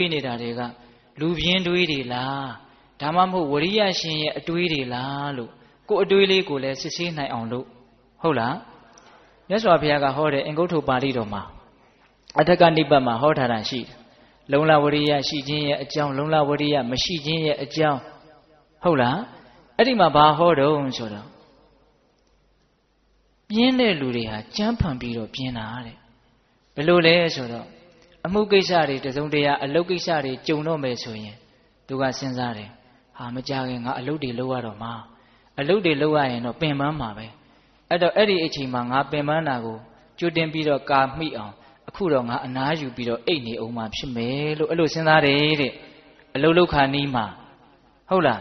တွေးနေတာတွေကလူပြင်းတွေးတွေလားဒါမှမဟုတ်ဝရိယရှင်ရဲ့အတွေးတွေလားလို့ကိုယ်အတွေးလေးကိုလည်းစစ်ဆေးနိုင်အောင်လို့ဟုတ်လားမြတ်စွာဘုရားကဟောတဲ့အင်္ဂုတ္တပါဠိတော်မှာအထက်ကနိပတ်မှာဟောထားတာရှိတယ်လုံလဝရိယရှိခြင်းရဲ့အကြောင်းလုံလဝရိယမရှိခြင်းရဲ့အကြောင်းဟုတ်လားအဲ့ဒီမှာဘာဟောတော့ဆိုတော့ပြင်းတဲ့လူတွေဟာကြမ်းဖန်ပြီးတော့ပြင်းတာတဲ့ဘယ်လိုလဲဆိုတော့ အမှုကိစ္စတွေတစုံတရာအလုပ်ကိစ္စတွေကြုံတော့မယ်ဆိုရင်သူကစဉ်းစားတယ်ဟာမကြခင်ငါအလုပ်တွေလုပ်ရတော့မှာအလုပ်တွေလုပ်ရရင်တော့ပင်ပန်းမှာပဲအဲ့တော့အဲ့ဒီအချိန်မှာငါပင်ပန်းတာကိုကြိုတင်ပြီးတော့ကာမိအောင်အခုတော့ငါအနားယူပြီးတော့အိတ်နေအောင်မှဖြစ်မယ်လို့အဲ့လိုစဉ်းစားတယ်တဲ့အလုပ်လုပ်ခါနီးမှာဟုတ်လား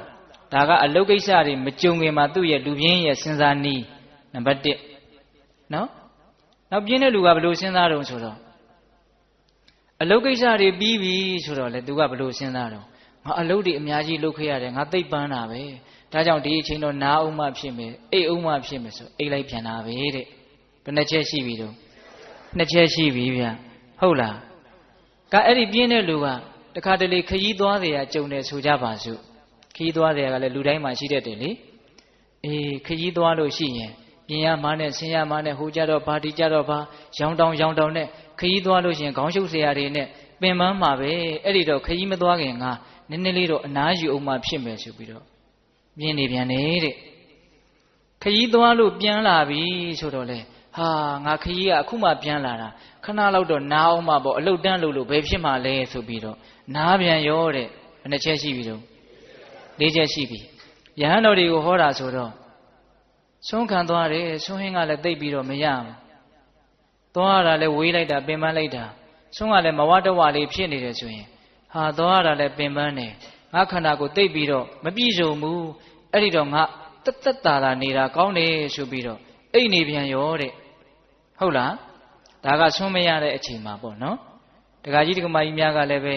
ဒါကအလုပ်ကိစ္စတွေမကြုံခင်မှာသူ့ရဲ့လူပြင်းရဲ့စဉ်းစားနီးနံပါတ်1နော်နောက်ပြင်းတဲ့လူကဘယ်လိုစဉ်းစားတုံးဆိုတော့ အလုပ်ကိစ္စတွေပြီးပြီဆိုတော့လေသူကဘယ်လိုစဉ်းစားတော့ငါအလုပ်တွေအများကြီးလုပ်ခဲ့ရတယ်ငါသိပ်ပန်းတာပဲဒါကြောင့်ဒီအချိန်တော့နားအောင်မှဖြစ်မယ်အိတ်အောင်မှဖြစ်မယ်ဆိုအိတ်လိုက်ပြန်တာပဲတဲ့ဘယ်နှချက်ရှိပြီတော့နှစ်ချက်ရှိပြီဗျဟုတ်လားကအဲ့ဒီပြင်းတဲ့လူကတခါတလေခยีသွားတယ်ကကြုံတယ်ဆိုကြပါစို့ခยีသွားတယ်ကလည်းလူတိုင်းမှာရှိတတ်တယ်လေအေးခยีသွားလို့ရှိရင်ပြင်ရမှနဲ့ဆင်းရမှနဲ့ဟိုကြတော့ဘာဒီကြတော့ဘာရောင်တောင်ရောင်တောင်နဲ့ ခရီးသွားလို့ရှိရင်ခေါင်းရှုပ်စရာတွေနဲ့ပင်ပန်းမှာပဲအဲ့ဒီတော့ခရီးမသွားခင်ကနည်းနည်းလေးတော့အနားယူအောင်မှဖြစ်မယ်ဆိုပြီးတော့မြင်နေပြန်နေတဲ့ခရီးသွားလို့ပြန်လာပြီဆိုတော့လေဟာငါခရီးကအခုမှပြန်လာတာခဏလောက်တော့နားအောင်မှပေါ့အလုတ်တန်းလို့လို့ဘယ်ဖြစ်မှလဲဆိုပြီးတော့နားပြန်ရောတဲ့ဘယ်နှချက်ရှိပြီတော့၄ချက်ရှိပြီယဟန်တော်တွေကိုဟောတာဆိုတော့ဆုံးခံသွားတယ်ဆုံးဟင်းကလည်းတိတ်ပြီးတော့မရဘူး သွားရတာလည်းဝေးလိုက်တာပင်ပန်းလိုက်တာဆုံးကလည်းမဝတဝလေးဖြစ်နေတယ်ဆိုရင်ဟာသွားရတာလည်းပင်ပန်းတယ်ငါခန္ဓာကိုတိတ်ပြီးတော့မပြည့်စုံဘူးအဲ့ဒီတော့ငါတက်တက်တာတာနေတာကောင်းတယ်ဆိုပြီးတော့အိတ်နေပြန်ရောတဲ့ဟုတ်လားဒါကဆုံးမရတဲ့အချိန်မှာပေါ့နော်ဒကာကြီးဒကာမကြီးများကလည်းပဲ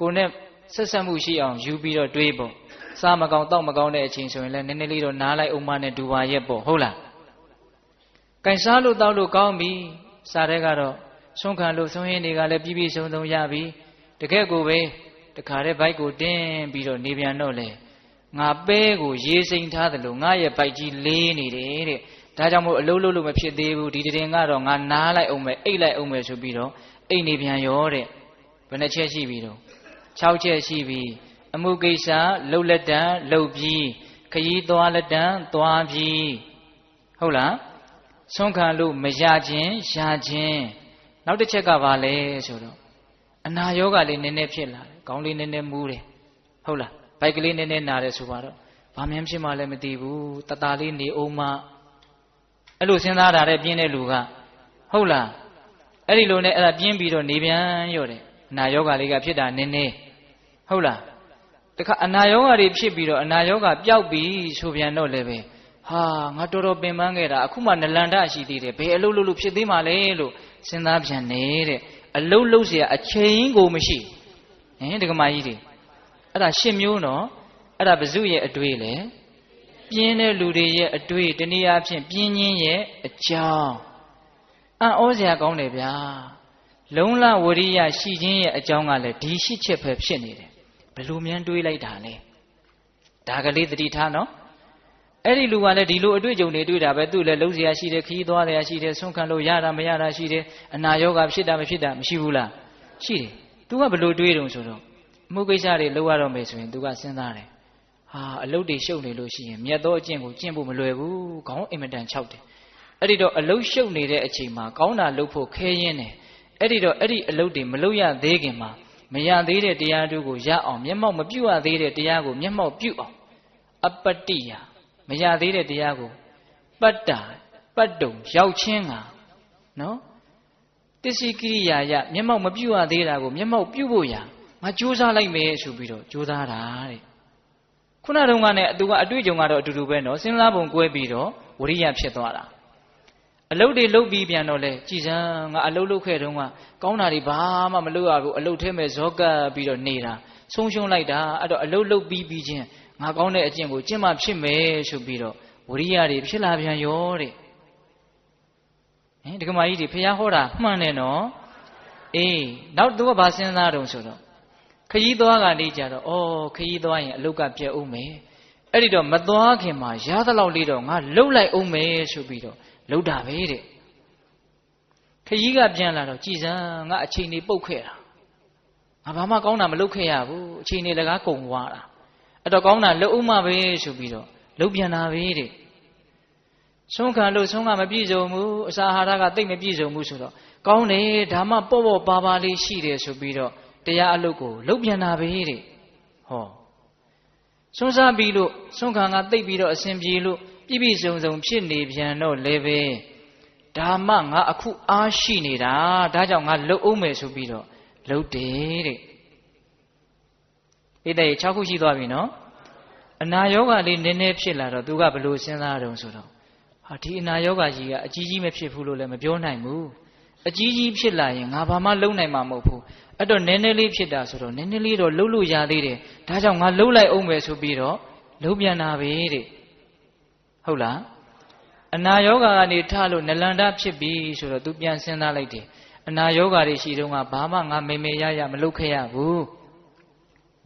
ကိုနဲ့ဆက်ဆက်မှုရှိအောင်ယူပြီးတော့တွေးပေါ့စားမကောင်းတောက်မကောင်းတဲ့အချိန်ဆိုရင်လည်းနည်းနည်းလေးတော့နားလိုက်အောင်မနဲ့ဒူပါရက်ပေါ့ဟုတ်လားကင်စားလို့တောက်လို့ကောင်းပြီ စားတဲ့ကတော့ဆုံးခံလို့ဆုံးရင်းတွေကလည်းပြည့်ပြည့်စုံစုံရပြီတကယ်ကိုပဲတခါတဲ့ဘိုက်ကိုတင်းပြီးတော့နေပြန်တော့လေငါပဲကိုရေးစိမ်ထားတယ်လို့ငါရဲ့ဘိုက်ကြီးလေးနေတယ်တဲ့ဒါကြောင့်မို့အလုံးလုံးလို့မဖြစ်သေးဘူးဒီတရင်ကတော့ငါနားလိုက်အောင်မယ်အိတ်လိုက်အောင်မယ်ဆိုပြီးတော့အိတ်နေပြန်ရောတဲ့ဘယ်နှချက်ရှိပြီတော့6ချက်ရှိပြီအမှုကိစ္စလှုပ်လက်တံလှုပ်ပြီးခยีသွားလက်တံသွားပြီးဟုတ်လား ဆုံးခံလို့မရခြင်းရခြင်းနောက်တစ်ချက်ကဘာလဲဆိုတော့အနာယောဂလေးနည်းနည်းဖြစ်လာတယ်ခေါင်းလေးနည်းနည်းမူးတယ်ဟုတ်လားဘိုက်ကလေးနည်းနည်းနာတယ်ဆိုပါတော့ဘာမှဖြစ်မှလည်းမသိဘူးတတလေးနေအောင်မှအဲ့လိုစဉ်းစားတာတဲ့ပြင်းတဲ့လူကဟုတ်လားအဲ့ဒီလိုနဲ့အဲ့ဒါပြင်းပြီးတော့နေပြန်ရော့တယ်အနာယောဂလေးကဖြစ်တာနည်းနည်းဟုတ်လားတခါအနာယောဂါတွေဖြစ်ပြီးတော့အနာယောဂါပျောက်ပြီဆိုပြန်တော့လည်းပဲ ဟာငါတော်တော်ပင်ပန်းခဲ့တာအခုမှနလန္ဒရှိသေးတယ်ဘယ်အလုပ်လုပ်လို့ဖြစ်သေးမှလဲလို့စဉ်းစားပြန်နေတဲ့အလုတ်လုတ်เสียအချိန်ကိုမရှိဟင်ဒကမာကြီးတွေအဲ့ဒါရှစ်မျိုးနော်အဲ့ဒါဘဇုရဲ့အတွေ့လေပြင်းတဲ့လူတွေရဲ့အတွေ့တနည်းအားဖြင့်ပြင်းချင်းရဲ့အကြောင်းအံ့ဩစရာကောင်းတယ်ဗျာလုံလဝရိယရှိခြင်းရဲ့အကြောင်းကလည်းဒီရှိချက်ပဲဖြစ်နေတယ်ဘယ်လိုများတွေးလိုက်တာလဲဒါကလေးသတိထားနော် အဲ့ဒီလူကလည်းဒီလိုအတွေ့အကြုံတွေတွေ့တာပဲသူ့လည်းလုံးစရာရှိတယ်ခီးသွားတယ်ရှိတယ်ဆုံးခံလို့ရတာမရတာရှိတယ်အနာရောဂါဖြစ်တာမဖြစ်တာမရှိဘူးလားရှိတယ်သူကဘယ်လိုတွေးတုံဆိုတော့အမှုကိစ္စတွေလုပ်ရတော့မယ်ဆိုရင်သူကစဉ်းစားတယ်ဟာအလုပ်တွေရှုပ်နေလို့ရှိရင်မြတ်သောအကျင့်ကိုကျင့်ဖို့မလွယ်ဘူးခေါင်းအင်မတန်ခြောက်တယ်အဲ့ဒီတော့အလုပ်ရှုပ်နေတဲ့အချိန်မှာကောင်းတာလုပ်ဖို့ခဲရင်းတယ်အဲ့ဒီတော့အဲ့ဒီအလုပ်တွေမလုပ်ရသေးခင်မှာမရသေးတဲ့တရားတို့ကိုရအောင်မျက်မှောက်မပြုတ်ရသေးတဲ့တရားကိုမျက်မှောက်ပြုတ်အောင်အပတ္တိယ မရသေးတဲ့တရားကိုပတ္တာပတ္တုံရောက်ချင်းကနော်တစ္ဆိကိရိယာယမျက်မှောက်မပြုတ်ရသေးတာကိုမျက်မှောက်ပြုတ်ဖို့ရငါကြိုးစားလိုက်မယ်ဆိုပြီးတော့ကြိုးစားတာတဲ့ခုနတုန်းကနဲ့အတူကအတွေ့အကြုံကတော့အတူတူပဲနော်စဉ်းစားပုံကွဲပြီးတော့ဝရိယဖြစ်သွားတာအလုတ်တွေလုတ်ပြီးပြန်တော့လေကြည်စမ်းငါအလုတ်လုတ်ခဲ့တုန်းကကောင်းတာတွေဘာမှမလုပ်ရဘူးအလုတ်ထဲမဲ့ဇောကပ်ပြီးတော့နေတာဆုံးရှုံးလိုက်တာအဲ့တော့အလုတ်လုတ်ပြီးပြီးချင်း ငါကောင်းတဲ့အကျင့်ကိုကျင့်မှဖြစ်မယ်ဆိုပြီးတော့ဝရိယတွေဖြစ်လာပြန်ရောတဲ့ဟင်ဒကမာကြီးတွေဖះဟောတာမှန်တယ်နော်အေးနောက်သူကဘာစဉ်းစားတုံဆိုတော့ခရီးသွားကနေကြတော့ဩခရီးသွားရင်အလုတ်ကပြက်ဦးမယ်အဲ့ဒီတော့မသွားခင်မှာရသလောက်လေးတော့ငါလှုပ်လိုက်အောင်မယ်ဆိုပြီးတော့လှုပ်တာပဲတဲ့ခရီးကပြန်လာတော့ကြည်စမ်းငါအချိန်နေပုတ်ခဲ့တာငါဘာမှကောင်းတာမလုပ်ခဲ့ရဘူးအချိန်နေလကားကုံသွားတာ အဲ့တော့ကောင်းတာလှုပ်ဦးမှပဲဆိုပြီးတော့လှုပ်ပြန်တာပဲတဲ့ဆုံးခံလို့ဆုံးကမပြည့်စုံဘူးအစာအာဟာရကတိတ်မပြည့်စုံဘူးဆိုတော့ကောင်းတယ်ဒါမှပေါ့ပေါ့ပါပါလေးရှိတယ်ဆိုပြီးတော့တရားအလုပ်ကိုလှုပ်ပြန်တာပဲတဲ့ဟောဆွန်းစားပြီးလို့ဆုံးခံကတိတ်ပြီးတော့အစဉ်ပြေလို့ပြည့်ပြည့်စုံစုံဖြစ်နေပြန်တော့လည်းပဲဒါမှငါအခုအားရှိနေတာဒါကြောင့်ငါလှုပ်အောင်မယ်ဆိုပြီးတော့လှုပ်တယ်တဲ့ ဣတဲ့6ခုရှိသွားပြီနော်အနာယောဂလေးနည်းနည်းဖြစ်လာတော့သူကဘယ်လိုစဉ်းစားတုံးဆိုတော့ဟာဒီအနာယောဂကြီးကအကြီးကြီးမဖြစ်ဘူးလို့လည်းမပြောနိုင်ဘူးအကြီးကြီးဖြစ်လာရင်ငါဘာမှလုံနိုင်မှာမဟုတ်ဘူးအဲ့တော့နည်းနည်းလေးဖြစ်တာဆိုတော့နည်းနည်းလေးတော့လှုပ်လို့ရသေးတယ်ဒါကြောင့်ငါလှုပ်လိုက်အောင်မယ်ဆိုပြီးတော့လှုပ်ပြန်တာပဲတဲ့ဟုတ်လားအနာယောဂါကနေထလို့နလန္ဒဖြစ်ပြီဆိုတော့ तू ပြန်စဉ်းစားလိုက်တယ်အနာယောဂါတွေရှိတုန်းကဘာမှငါမေမေရရမလုပ်ခဲ့ရဘူး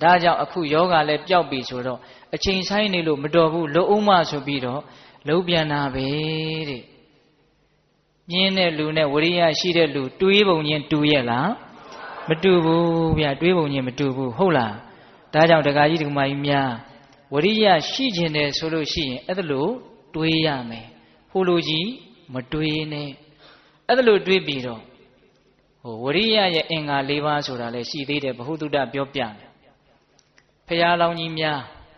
ဒါကြောင့်အခုယောဂါလည်းပျောက်ပြီဆိုတော့အချိန်ဆိုင်နေလို့မတော်ဘူးလှုပ်အောင်မှဆိုပြီးတော့လှုပ်ပြန်တာပဲတဲ့ပြင်းတဲ့လူနဲ့ဝရိယရှိတဲ့လူတွေးပုံချင်းတူရဲ့လားမတူဘူးဗျတွေးပုံချင်းမတူဘူးဟုတ်လားဒါကြောင့်ဒကာကြီးဒကာမကြီးများဝရိယရှိခြင်းတယ်ဆိုလို့ရှိရင်အဲ့ဒါလို့တွေးရမယ်ဟိုလိုကြီးမတွေးနဲ့အဲ့ဒါလို့တွေးပြီးတော့ဟိုဝရိယရဲ့အင်္ဂါ၄ပါးဆိုတာလည်းရှိသေးတယ်ဘ ഹു တုတ္တပြောပြတယ် ဖရာလောင်းကြီးများ